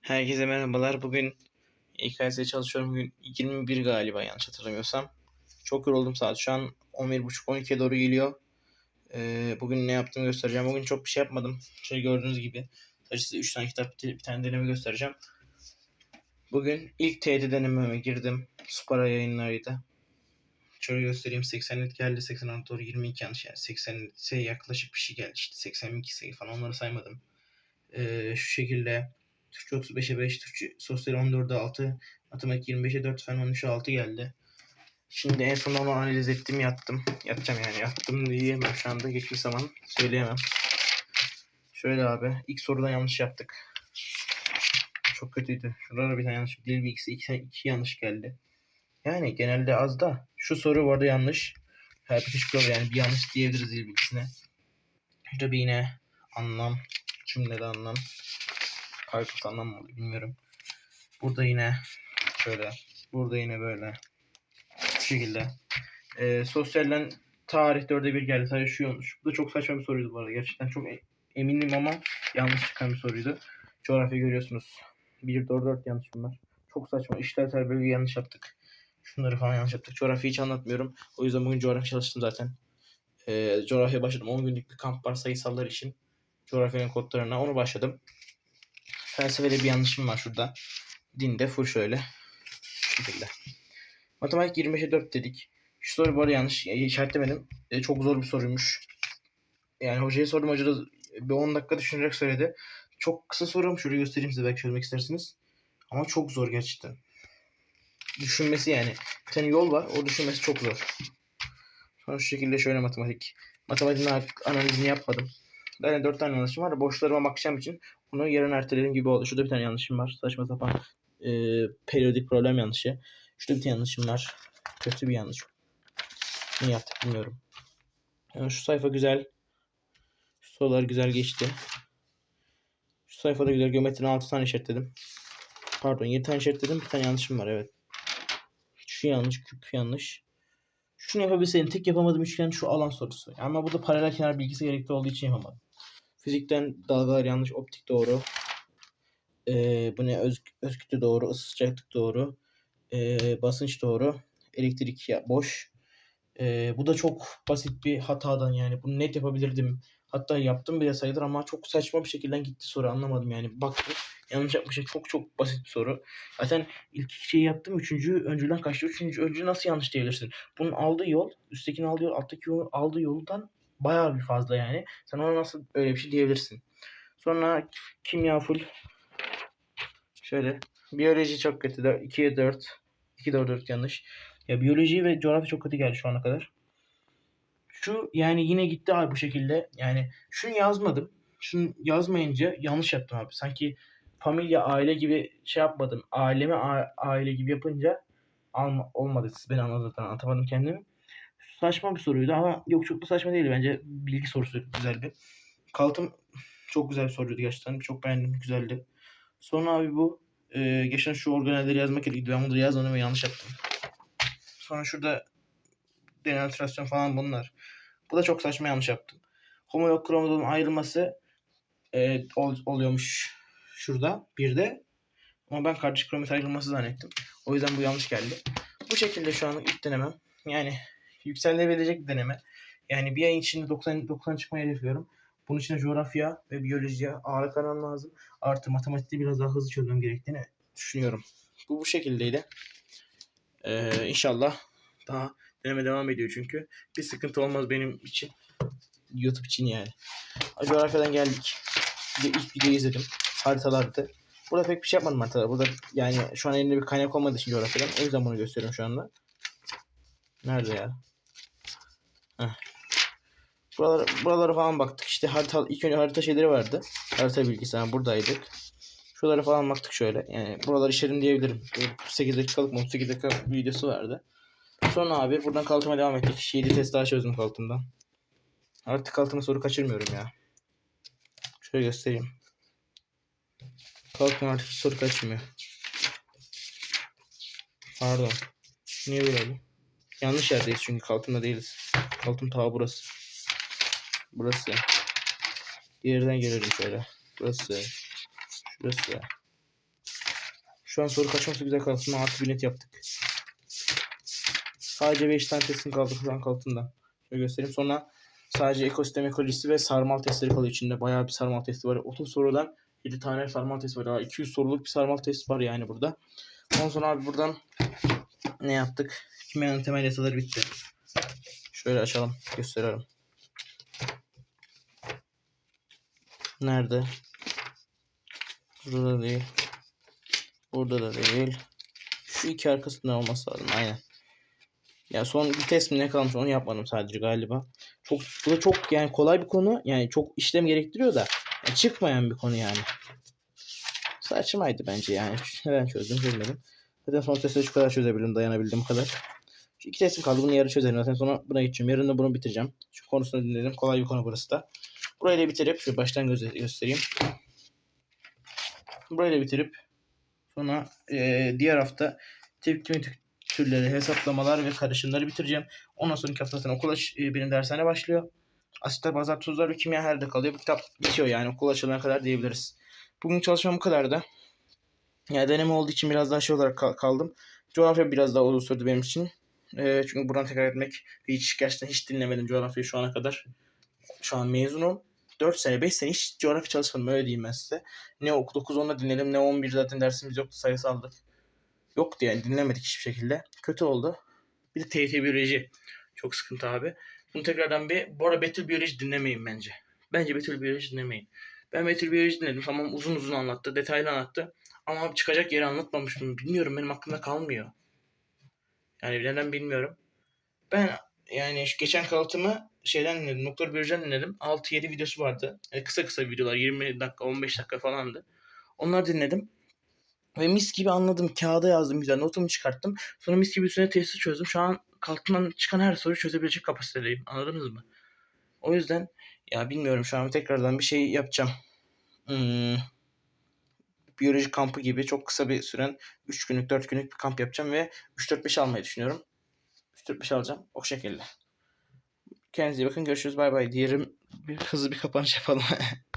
Herkese merhabalar. Bugün İKS çalışıyorum. Bugün 21 galiba yanlış hatırlamıyorsam. Çok yoruldum saat. Şu an 11.30-12'ye doğru geliyor. Ee, bugün ne yaptığımı göstereceğim. Bugün çok bir şey yapmadım. Şöyle gördüğünüz gibi. Sadece size 3 tane kitap, bir tane deneme göstereceğim. Bugün ilk TET denememe girdim. Spara yayınlarıydı. Şöyle göstereyim. 80 net geldi. 86 doğru 22 yanlış yani. 80 netse yaklaşık bir şey geldi. İşte 82 sayı falan onları saymadım. Ee, şu şekilde Türkçe 35'e 5, Türkçe sosyal 14'e 6, matematik 25'e 4, fen 13'e 6 geldi. Şimdi en son onu analiz ettim yattım. Yatacağım yani yattım diyemem şu anda geçmiş zaman söyleyemem. Şöyle abi ilk soruda yanlış yaptık. Çok kötüydü. Şurada bir tane yanlış. Dil bilgisi iki, iki yanlış geldi. Yani genelde az da. Şu soru bu arada yanlış. Her bir yani bir yanlış diyebiliriz dil bilgisine. Şurada bir yine anlam. Cümlede anlam. Anlam mı oluyor bilmiyorum. Burada yine şöyle. Burada yine böyle. Bu şekilde. Ee, sosyalden tarih 4'e 1 geldi. Sadece şu yanlış. Bu da çok saçma bir soruydu bu arada. Gerçekten çok e- eminim ama yanlış çıkan bir soruydu. Coğrafya görüyorsunuz. 1 4 4 yanlışım var. Çok saçma. İşlevsel bölge yanlış yaptık. Şunları falan yanlış yaptık. Coğrafya hiç anlatmıyorum. O yüzden bugün coğrafya çalıştım zaten. Ee, coğrafya başladım. 10 günlük bir kamp var sayısallar için. Coğrafyanın kodlarına. Onu başladım. Felsefede bir yanlışım var şurada. Dinde full şöyle. Şekilde. Matematik 25'e 4 dedik. Şu soru bu arada yanlış. E, işaretlemedim. E, çok zor bir soruymuş. Yani hocaya sordum. Hoca da bir 10 dakika düşünerek söyledi. Çok kısa sorum. Şurayı göstereyim size belki çözmek istersiniz. Ama çok zor gerçekten. Düşünmesi yani. Bir tane yol var. O düşünmesi çok zor. Sonra şu şekilde şöyle matematik. Matematiğin analizini yapmadım. Yani 4 tane yanlışım var. Boşlarıma bakacağım için bunu yarın erteledim gibi oldu. Şurada bir tane yanlışım var. Saçma sapan e, periyodik problem yanlışı. Şurada bir tane yanlışım var. Kötü bir yanlış. Ne yaptık bilmiyorum. Yani şu sayfa güzel. Şu sorular güzel geçti. Şu sayfada güzel. Geometrinin 6 tane işaretledim. Pardon 7 tane işaretledim. Bir tane yanlışım var evet. Şu yanlış. Küp yanlış. Şunu yapabilseydim tek yapamadığım üçgen şu alan sorusu. Ama bu da paralel kenar bilgisi gerekli olduğu için yapamadım. Fizikten dalgalar yanlış, optik doğru. Ee, bu ne? Öz, öz doğru, ısı sıcaklık doğru. Ee, basınç doğru. Elektrik ya boş. Ee, bu da çok basit bir hatadan yani. Bunu net yapabilirdim. Hatta yaptım bile sayılır ama çok saçma bir şekilde gitti soru anlamadım yani. Baktım yanlış yapmışım. Çok çok basit bir soru. Zaten ilk iki şeyi yaptım. Üçüncü öncüden kaçtı. Üçüncü öncü nasıl yanlış diyebilirsin? Bunun aldığı yol, üsttekinin aldığı yol, alttaki yol, aldığı yoldan bayağı bir fazla yani. Sen ona nasıl öyle bir şey diyebilirsin. Sonra kimya full. Şöyle. Biyoloji çok kötü. 2'ye 4. 2 4 4 yanlış. Ya biyoloji ve coğrafya çok kötü geldi şu ana kadar. Şu yani yine gitti abi bu şekilde. Yani şunu yazmadım. Şunu yazmayınca yanlış yaptım abi. Sanki familya aile gibi şey yapmadım. Aileme aile gibi yapınca alma, olmadı. Siz beni anladınız anlatamadım kendimi. Saçma bir soruydu ama yok çok da saçma değil bence. Bilgi sorusu güzel bir. Kalıtım çok güzel bir soruydu gerçekten. Çok beğendim. Güzeldi. Sonra abi bu e, geçen şu organelleri yazmak gerekiyordu. Ben bunları yazmadım ve yanlış yaptım. Sonra şurada denatürasyon falan bunlar. Bu da çok saçma yanlış yaptım. Homolog kromozom ayrılması e, ol, oluyormuş şurada bir de. Ama ben kardeş kromat ayrılması zannettim. O yüzden bu yanlış geldi. Bu şekilde şu an ilk denemem. Yani yükselebilecek bir deneme. Yani bir ay içinde 90 90 çıkmayı hedefliyorum. Bunun için coğrafya ve biyolojiye ağırlık vermem lazım. Artı matematikte biraz daha hızlı çözmem gerektiğini düşünüyorum. Bu bu şekildeydi. Ee, inşallah daha deneme devam ediyor çünkü. Bir sıkıntı olmaz benim için. YouTube için yani. Coğrafyadan geldik. Bir ilk videoyu izledim. Haritalardı. Burada pek bir şey yapmadım haritalar. Burada yani şu an elimde bir kaynak olmadığı için coğrafyadan. O yüzden bunu gösteriyorum şu anda. Nerede ya? Buralara, buralara falan baktık. İşte harita, ilk önce harita şeyleri vardı. Harita bilgisi. Yani buradaydık. Şuralara falan baktık şöyle. Yani buraları işledim diyebilirim. 48 dakikalık 38 dakika videosu vardı. Sonra abi buradan kalıtıma devam ettik. 7 test daha çözdüm kalıtımdan. Artık kalıtıma soru kaçırmıyorum ya. Şöyle göstereyim. Kalıtım artık soru kaçmıyor. Pardon. Niye böyle oldu? Yanlış yerdeyiz çünkü kalıtımda değiliz. Kalıtım ta burası. Burası. Bir yerden gelirim şöyle. Burası. Şurası. Şu an soru kaçması güzel kalsın. Artı bir net yaptık. Sadece 5 tane testim kaldı şu an kalıtında. Şöyle göstereyim. Sonra sadece ekosistem ekolojisi ve sarmal testleri kalıyor içinde. Bayağı bir sarmal testi var. 30 sorudan 7 tane sarmal test var. Daha 200 soruluk bir sarmal test var yani burada. Ondan sonra abi buradan ne yaptık? Kimyanın temel yasaları bitti. Şöyle açalım. Gösteriyorum. Nerede? Burada değil. Burada da değil. Şu iki arkasında olması lazım. Aynen. Ya son bir test mi ne kalmış onu yapmadım sadece galiba. Çok bu da çok yani kolay bir konu. Yani çok işlem gerektiriyor da yani çıkmayan bir konu yani. Saçmaydı bence yani. Neden çözdüm bilmedim. Zaten son testte şu kadar çözebildim dayanabildiğim kadar. Şu iki testim kaldı. Bunu yarın çözerim. Zaten sonra buna geçeceğim. Yarın da bunu bitireceğim. Şu konusunu dinledim. Kolay bir konu burası da. Burayı da bitirip şu baştan göze- göstereyim. Burayı da bitirip sonra eee, diğer hafta tepkime tü- türleri, hesaplamalar ve karışımları bitireceğim. Ondan sonraki hafta zaten okul aç- e, benim dershane başlıyor. Asitler, bazar, tuzlar ve kimya her de kalıyor. Kitap bitiyor yani okul açılana kadar diyebiliriz. Bugün çalışmam bu kadardı. Yani deneme olduğu için biraz daha şey olarak kal- kaldım. Coğrafya biraz daha uzun sürdü benim için. Eee, çünkü buradan tekrar etmek hiç gerçekten hiç dinlemedim coğrafyayı şu ana kadar. Şu an mezunum. 4 sene 5 sene hiç coğrafya çalışmadım öyle diyeyim ben size. Ne ok 9 10'da dinledim ne 11 zaten dersimiz yoktu sayısaldık. Yoktu yani dinlemedik hiçbir şekilde. Kötü oldu. Bir de TYT biyoloji. Çok sıkıntı abi. Bunu tekrardan bir bu arada Betül biyoloji dinlemeyin bence. Bence Betül biyoloji dinlemeyin. Ben Betül biyoloji dinledim. Tamam uzun uzun anlattı. Detaylı anlattı. Ama abi çıkacak yeri anlatmamışım. Bilmiyorum benim aklımda kalmıyor. Yani neden bilmiyorum. Ben yani şu geçen kalıtımı şeyden dinledim. Doktor Biyoloji'den dinledim. 6-7 videosu vardı. Yani kısa kısa videolar. 20 dakika 15 dakika falandı. Onları dinledim. Ve mis gibi anladım. Kağıda yazdım güzel. Notumu çıkarttım. Sonra mis gibi üstüne testi çözdüm. Şu an kalıtımdan çıkan her soruyu çözebilecek kapasitedeyim. Anladınız mı? O yüzden ya bilmiyorum şu an tekrardan bir şey yapacağım. Hmm, biyoloji kampı gibi çok kısa bir süren 3 günlük 4 günlük bir kamp yapacağım ve 3-4-5 almayı düşünüyorum. 3-4-5 alacağım. O şekilde. Kendinize iyi bakın. Görüşürüz. Bay bay. Diyelim bir hızlı bir kapanış yapalım.